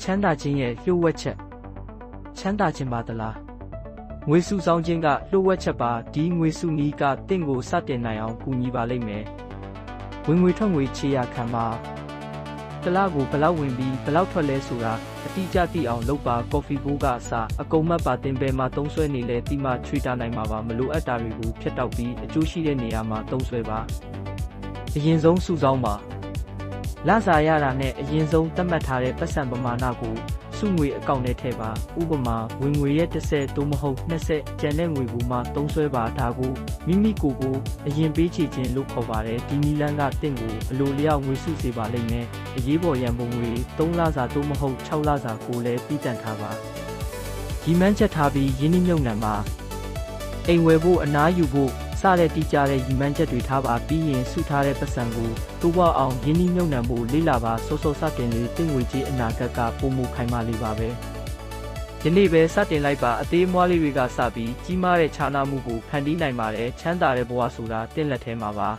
ချမ်းသာခြင်းရဲ့လျှို့ဝှက်ချက်ချမ်းသာခြင်းပါသလားငွေစုဆောင်ခြင်းကလျှို့ဝှက်ချက်ပါဒီငွေစုနီးကတင့်ကိုစတင်နိုင်အောင်ကူညီပါလိမ့်မယ်ဝင်ငွေထွက်ငွေခြေရခံပါတစ်လကိုဘယ်လောက်ဝင်ပြီးဘယ်လောက်ထွက်လဲဆိုတာအတိအကျသိအောင်လုပ်ပါကော်ဖီဘိုးကအစားအကုန်မှတ်ပါတင်ပဲမှာသုံးဆွဲနေလဲတိမချွေတာနိုင်မှာပါမလိုအပ်တာတွေကိုဖျက်တောက်ပြီးအကျိုးရှိတဲ့နေရာမှာသုံးဆွဲပါအရင်ဆုံးစုဆောင်ပါ လစာရတာနဲ့အရင်ဆုံးသတ်မှတ်ထားတဲ့ပတ်စံပမာဏကိုစုငွေအကောင့်ထဲထည့်ပါဥပမာဝင်ငွေရဲ့30သို့မဟုတ်20ကျန်တဲ့ငွေကိုမှသုံးစွဲပါဒါကိုမိမိကိုယ်ကိုအရင်ပေးချေခြင်းလို့ခေါ်ပါတယ်ဒီနီလန်းကတင့်ကိုအလိုလျောက်ငွေစုစေပါလိမ့်မယ်အရေးပေါ်ရန်ပုံငွေ3လစာသို့မဟုတ်6လစာကိုလည်းပြီးတန်ထားပါဒီမှန်းချက်ထားပြီးယင်းနှိမ့်မြုံနံပါအိမ်ဝယ်ဖို့အနားယူဖို့စ တဲ့တိကျတဲ့ရည်မှန်းချက်တွေထားပါပြီးရင်စုထားတဲ့ပတ်စံကိုတိုးပွားအောင်ရင်းနှီးမြှုပ်နှံဖို့လေ့လာပါစောစောစတင်လေးတင့်ငွေကြီးအနာဂတ်ကပုံမခိုင်မာလေးပါပဲယနေ့ပဲစတင်လိုက်ပါအသေးမွားလေးတွေကစပြီးကြီးမားတဲ့ခြားနာမှုကိုဖန်တီးနိုင်ပါတယ်ချမ်းသာတဲ့ဘဝဆိုတာတင့်လက်ထဲမှာပါ